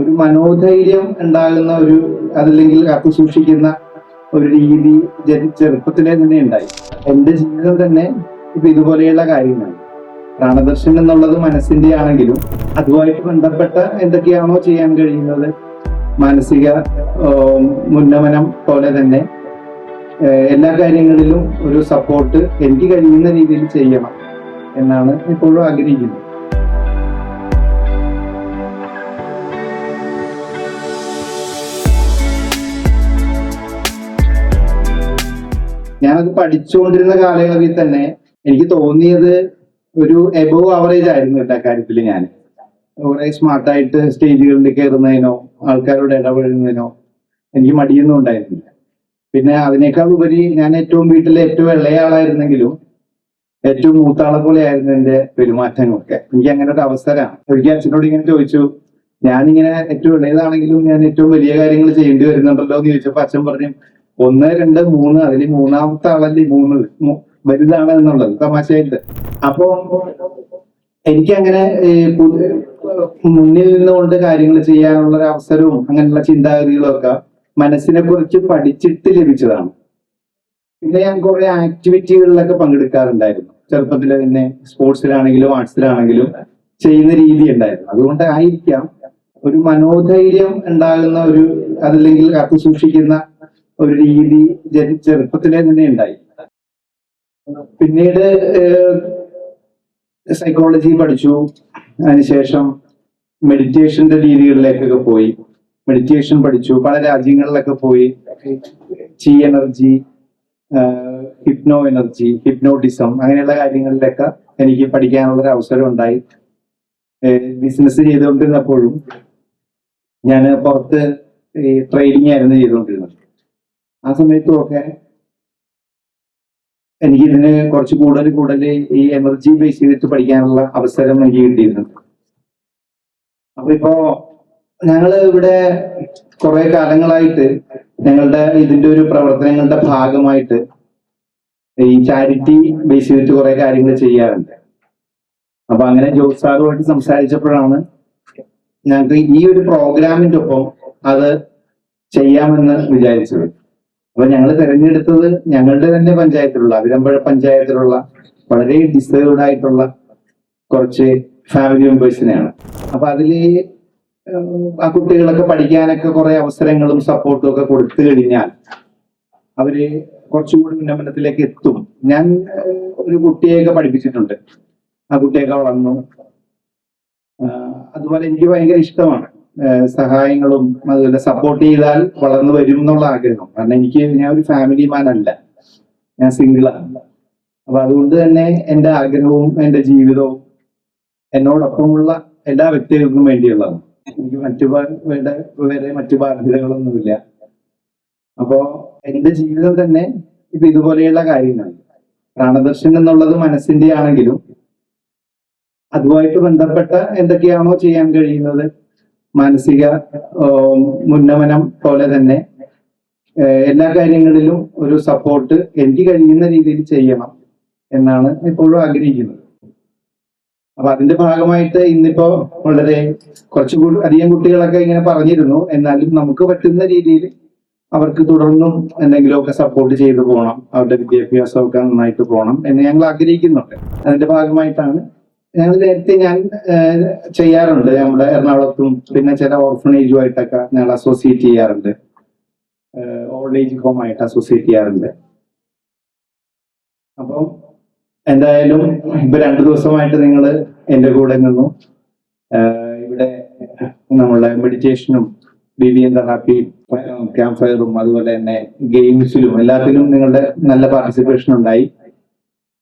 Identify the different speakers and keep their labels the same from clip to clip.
Speaker 1: ഒരു മനോധൈര്യം ഉണ്ടാകുന്ന ഒരു അതല്ലെങ്കിൽ കാത്തു സൂക്ഷിക്കുന്ന ഒരു രീതി ചെറുപ്പത്തിലെ തന്നെ ഉണ്ടായി. എന്റെ ജീവിതം തന്നെ ഇപ്പൊ ഇതുപോലെയുള്ള കാര്യമാണ് പ്രാണദർശനം എന്നുള്ളത് മനസ്സിന്റെ ആണെങ്കിലും അതുമായിട്ട് ബന്ധപ്പെട്ട എന്തൊക്കെയാണോ ചെയ്യാൻ കഴിയുന്നത്. മാനസിക മുന്നമനം പോലെ തന്നെ എല്ലാ കാര്യങ്ങളിലും ഒരു സപ്പോർട്ട് എനിക്ക് കഴിയുന്ന രീതിയിൽ ചെയ്യണം എന്നാണ് ഇപ്പോഴും ആഗ്രഹിക്കുന്നത്. ഞാനത് പഠിച്ചുകൊണ്ടിരുന്ന കാലയളവിൽ തന്നെ എനിക്ക് തോന്നിയത് ഒരു എബോവ് ആവറേജ് ആയിരുന്നു എല്ലാ കാര്യത്തിൽ ഞാൻ. കുറെ സ്മാർട്ടായിട്ട് സ്റ്റേജുകളിൽ കയറുന്നതിനോ ആൾക്കാരോട് ഇടപെടുന്നതിനോ എനിക്ക് മടിയൊന്നും ഉണ്ടായിരുന്നില്ല. പിന്നെ അതിനേക്കാൾ ഉപരി ഞാൻ ഏറ്റവും വീട്ടിലെ ഏറ്റവും ഇളയ ആളായിരുന്നെങ്കിലും ഏറ്റവും മൂത്താളെ പോലെ ആയിരുന്നു എന്റെ പെരുമാറ്റങ്ങളൊക്കെ. എനിക്ക് അങ്ങനെ ഒരു അവസരമാണ്. ഒരിക്കൽ അച്ഛനോട് ഇങ്ങനെ ചോദിച്ചു ഞാനിങ്ങനെ ഏറ്റവും ഇളയതാണെങ്കിലും ഞാൻ ഏറ്റവും വലിയ കാര്യങ്ങൾ ചെയ്യേണ്ടി വരുന്നുണ്ടല്ലോ? എന്ന് ചോദിച്ചപ്പോൾ അച്ഛൻ പറഞ്ഞു ഒന്ന് രണ്ട് മൂന്ന് അതിൽ മൂന്നാമത്തെ ആളല്ലേ മൂന്ന് വലുതാണ് എന്നുള്ളത് തമാശയായിട്ട്. അപ്പോ എനിക്കങ്ങനെ മുന്നിൽ നിന്നുകൊണ്ട് കാര്യങ്ങൾ ചെയ്യാനുള്ള ഒരു അവസരവും അങ്ങനെയുള്ള ചിന്താഗതികളും ഒക്കെ മനസ്സിനെ കുറിച്ച് പഠിച്ചിട്ട് ലഭിച്ചതാണ്. പിന്നെ ഞാൻ കുറെ ആക്ടിവിറ്റികളിലൊക്കെ പങ്കെടുക്കാറുണ്ടായിരുന്നു. ചെറുപ്പത്തിൽ തന്നെ സ്പോർട്സിലാണെങ്കിലും ആർട്സിലാണെങ്കിലും ചെയ്യുന്ന രീതി ഉണ്ടായിരുന്നു അതുകൊണ്ടായിരിക്കാം ഒരു മനോധൈര്യം ഉണ്ടാകുന്ന ഒരു അതല്ലെങ്കിൽ കാത്തു സൂക്ഷിക്കുന്ന ഒരു രീതി ചെറുപ്പത്തിലെ തന്നെ ഉണ്ടായി. പിന്നീട് സൈക്കോളജി പഠിച്ചു. അതിനുശേഷം മെഡിറ്റേഷന്റെ രീതികളിലേക്കൊക്കെ പോയി. മെഡിറ്റേഷൻ പഠിച്ചു. പല രാജ്യങ്ങളിലൊക്കെ പോയി. ചി എനർജി ഹിപ്നോ എനർജി ഹിപ്നോട്ടിസം അങ്ങനെയുള്ള കാര്യങ്ങളിലൊക്കെ എനിക്ക് പഠിക്കാനുള്ള ഒരു അവസരം ഉണ്ടായി. ബിസിനസ് ചെയ്തുകൊണ്ടിരുന്നപ്പോഴും ഞാൻ പുറത്ത് ട്രേഡിംഗ് ആയിരുന്നു ചെയ്തുകൊണ്ടിരുന്നത്. ആ സമയത്തും ഒക്കെ എനിക്ക് ഇതിന് കുറച്ച് കൂടുതൽ കൂടുതൽ ഈ എനർജി ബേസ് ചെയ്തിട്ട് പഠിക്കാനുള്ള അവസരം എനിക്ക് കിട്ടിയിരുന്നുണ്ട് അപ്പൊ ഇപ്പോ ഞങ്ങൾ ഇവിടെ കുറെ കാലങ്ങളായിട്ട് ഞങ്ങളുടെ ഇതിന്റെ ഒരു പ്രവർത്തനങ്ങളുടെ ഭാഗമായിട്ട് ഈ ചാരിറ്റി ബേസ് ചെയ്തിട്ട് കുറെ കാര്യങ്ങൾ ചെയ്യാറുണ്ട്. അപ്പൊ അങ്ങനെ ജോസ് സാറുമായിട്ട് സംസാരിച്ചപ്പോഴാണ് ഞങ്ങൾക്ക് ഈ ഒരു പ്രോഗ്രാമിന്റെ ഒപ്പം അത് ചെയ്യാമെന്ന് വിചാരിച്ചത്. അപ്പൊ ഞങ്ങൾ തെരഞ്ഞെടുത്തത് ഞങ്ങളുടെ തന്നെ പഞ്ചായത്തിലുള്ള അവിരമ്പഴ പഞ്ചായത്തിലുള്ള വളരെ ഡിസേർവ്ഡ് ആയിട്ടുള്ള കുറച്ച് ഫാമിലി മെമ്പേഴ്സിനെയാണ് അപ്പൊ അതിൽ ആ കുട്ടികളൊക്കെ പഠിക്കാനൊക്കെ കുറെ അവസരങ്ങളും സപ്പോർട്ടും ഒക്കെ കൊടുത്തു കഴിഞ്ഞാൽ അവർ കുറച്ചുകൂടി ഉന്നമനത്തിലേക്ക് എത്തും. ഞാൻ ഒരു കുട്ടിയെയൊക്കെ പഠിപ്പിച്ചിട്ടുണ്ട്. ആ കുട്ടിയൊക്കെ വളർന്നു. അതുപോലെ എനിക്ക് ഭയങ്കര ഇഷ്ടമാണ്. സഹായങ്ങളും അതുപോലെ സപ്പോർട്ട് ചെയ്താൽ വളർന്നു വരും എന്നുള്ള ആഗ്രഹം. കാരണം എനിക്ക് ഞാൻ ഒരു ഫാമിലി മാൻ അല്ല. ഞാൻ സിംഗിളാണ് അപ്പൊ അതുകൊണ്ട് തന്നെ എന്റെ ആഗ്രഹവും എന്റെ ജീവിതവും എന്നോടൊപ്പമുള്ള എല്ലാ വ്യക്തികൾക്കും വേണ്ടിയുള്ളതാണ്. എനിക്ക് മറ്റു വേണ്ട വേറെ മറ്റു ബാധ്യതകളൊന്നുമില്ല. അപ്പോ എന്റെ ജീവിതം തന്നെ ഇപ്പൊ ഇതുപോലെയുള്ള കാര്യങ്ങൾ പ്രാണദർശൻ എന്നുള്ളത് മനസ്സിന്റെ ആണെങ്കിലും അതുമായിട്ട് ബന്ധപ്പെട്ട എന്തൊക്കെയാണോ ചെയ്യാൻ കഴിയുന്നത്? മാനസിക ഉന്നമനം പോലെ തന്നെ എല്ലാ കാര്യങ്ങളിലും ഒരു സപ്പോർട്ട് എനിക്ക് കഴിയുന്ന രീതിയിൽ ചെയ്യണം എന്നാണ് ഇപ്പോഴും ആഗ്രഹിക്കുന്നത്. അപ്പൊ അതിന്റെ ഭാഗമായിട്ട് ഇന്നിപ്പോ വളരെ കുറച്ച് കൂ- അധികം കുട്ടികളൊക്കെ ഇങ്ങനെ പറഞ്ഞിരുന്നു. എന്നാലും നമുക്ക് പറ്റുന്ന രീതിയിൽ അവർക്ക് തുടർന്നും എന്തെങ്കിലുമൊക്കെ സപ്പോർട്ട് ചെയ്തു പോകണം. അവരുടെ വിദ്യാഭ്യാസമൊക്കെ നന്നായിട്ട് പോകണം എന്ന് ഞങ്ങൾ ആഗ്രഹിക്കുന്നുണ്ട്. അതിന്റെ ഭാഗമായിട്ടാണ് ഞങ്ങൾ നേരത്തെ ഞാൻ ചെയ്യാറുണ്ട്. നമ്മുടെ എറണാകുളത്തും പിന്നെ ചില ഓർഫണേജുമായിട്ടൊക്കെ ഞങ്ങൾ അസോസിയേറ്റ് ചെയ്യാറുണ്ട്. ഓൾഡ് ഏജ് ഹോം ആയിട്ട് അസോസിയേറ്റ് ചെയ്യാറുണ്ട്. അപ്പം എന്തായാലും ഇപ്പൊ രണ്ടു ദിവസമായിട്ട് നിങ്ങൾ എന്റെ കൂടെ നിന്നു. ഇവിടെ നമ്മളെ മെഡിറ്റേഷനും B B N therapy camp ഫയറും അതുപോലെ തന്നെ ഗെയിംസിലും എല്ലാത്തിലും നിങ്ങളുടെ നല്ല പാർട്ടിസിപ്പേഷൻ ഉണ്ടായി.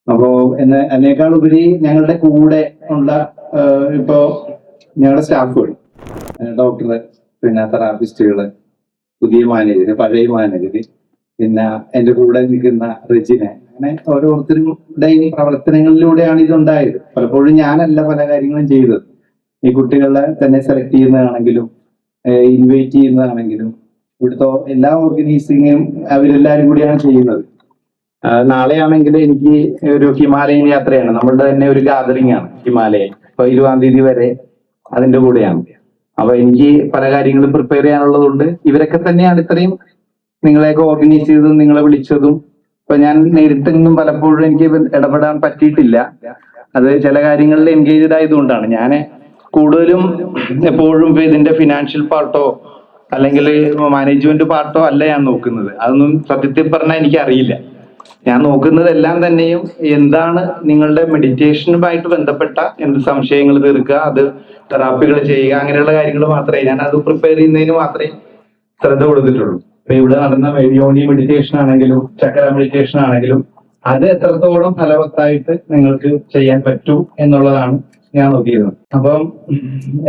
Speaker 1: അപ്പോ എന്നെ എന്നേക്കാൾ ഉപരി ഞങ്ങളുടെ കൂടെ ഉള്ള ഇപ്പോ ഞങ്ങളുടെ സ്റ്റാഫുകൾ ഡോക്ടർ പിന്നെ തെറാപ്പിസ്റ്റുകൾ പുതിയ മാനേജര് പഴയ മാനേജര് പിന്നെ എന്റെ കൂടെ നിൽക്കുന്ന റിജിന അങ്ങനെ ഓരോരുത്തരുടെയും പ്രവർത്തനങ്ങളിലൂടെയാണ് ഇതുണ്ടായത്. പലപ്പോഴും ഞാനല്ല പല കാര്യങ്ങളും ചെയ്തത്. ഈ കുട്ടികളെ തന്നെ സെലക്ട് ചെയ്യുന്നതാണെങ്കിലും ഇൻവൈറ്റ് ചെയ്യുന്നതാണെങ്കിലും ഇവിടുത്തെ എല്ലാ ഓർഗനൈസിങ്ങും അവരെല്ലാരും കൂടിയാണ് ചെയ്യുന്നത്. നാളെയാണെങ്കിൽ എനിക്ക് ഒരു ഹിമാലയൻ യാത്രയാണ്. നമ്മളുടെ തന്നെ ഒരു ഗാദറിംഗ് ആണ് ഹിമാലയൻ. ഇപ്പൊ ഇരുപതാം തീയതി വരെ അതിന്റെ കൂടെയാണ്. അപ്പൊ എനിക്ക് പല കാര്യങ്ങളും പ്രിപ്പയർ ചെയ്യാനുള്ളത് കൊണ്ട് ഇവരൊക്കെ തന്നെയാണ് ഇത്രയും നിങ്ങളെയൊക്കെ ഓർഗനൈസ് ചെയ്തതും നിങ്ങളെ വിളിച്ചതും. ഇപ്പൊ ഞാൻ നേരിട്ടൊന്നും പലപ്പോഴും എനിക്ക് ഇടപെടാൻ പറ്റിയിട്ടില്ല. അത് ചില കാര്യങ്ങളിൽ എൻഗേജ്ഡ് ആയതുകൊണ്ടാണ്. ഞാൻ കൂടുതലും എപ്പോഴും ഇതിന്റെ ഫിനാൻഷ്യൽ പാർട്ടോ അല്ലെങ്കിൽ മാനേജ്മെന്റ് പാർട്ടോ അല്ല ഞാൻ നോക്കുന്നത്. അതൊന്നും സത്യത്തിൽ പറഞ്ഞാൽ എനിക്ക് അറിയില്ല ഞാൻ നോക്കുന്നത് എല്ലാം തന്നെയും എന്താണ് നിങ്ങളുടെ മെഡിറ്റേഷനുമായിട്ട് ബന്ധപ്പെട്ട എന്ത് സംശയങ്ങൾ തീർക്കുക അത് തെറാപ്പികൾ ചെയ്യുക അങ്ങനെയുള്ള കാര്യങ്ങൾ മാത്രമേ ഞാൻ അത് പ്രിപ്പയർ ചെയ്യുന്നതിന് മാത്രമേ ശ്രദ്ധ കൊടുത്തിട്ടുള്ളൂ. ഇപ്പൊ ഇവിടെ നടന്ന യോനി മെഡിറ്റേഷൻ ആണെങ്കിലും ചക്ര മെഡിറ്റേഷൻ ആണെങ്കിലും അത് എത്രത്തോളം ഫലവത്തായിട്ട് നിങ്ങൾക്ക് ചെയ്യാൻ പറ്റും എന്നുള്ളതാണ് ഞാൻ നോക്കിയിരുന്നത്. അപ്പം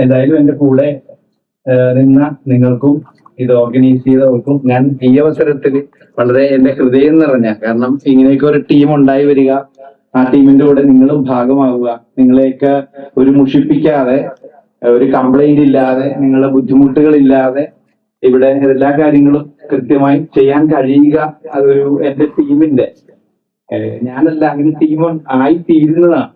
Speaker 1: എന്തായാലും എന്റെ കൂടെ നിന്ന നിങ്ങൾക്കും ഇത് ഓർഗനൈസ് ചെയ്തവർക്കും ഞാൻ ഈ അവസരത്തിൽ വളരെ എന്റെ ഹൃദയം നിറഞ്ഞ കാരണം ഇങ്ങനെയൊക്കെ ഒരു ടീം ഉണ്ടായി വരിക ആ ടീമിന്റെ കൂടെ നിങ്ങളും ഭാഗമാവുക നിങ്ങളെയൊക്കെ ഒരു മുഷിപ്പിക്കാതെ ഒരു കംപ്ലൈന്റ് ഇല്ലാതെ നിങ്ങളെ ബുദ്ധിമുട്ടുകളില്ലാതെ ഇവിടെ എല്ലാ കാര്യങ്ങളും കൃത്യമായി ചെയ്യാൻ കഴിയുക അതൊരു എന്റെ ടീമിന്റെ ഞാനല്ല അങ്ങനെ ടീം ആയി തീരുന്നതാണ്.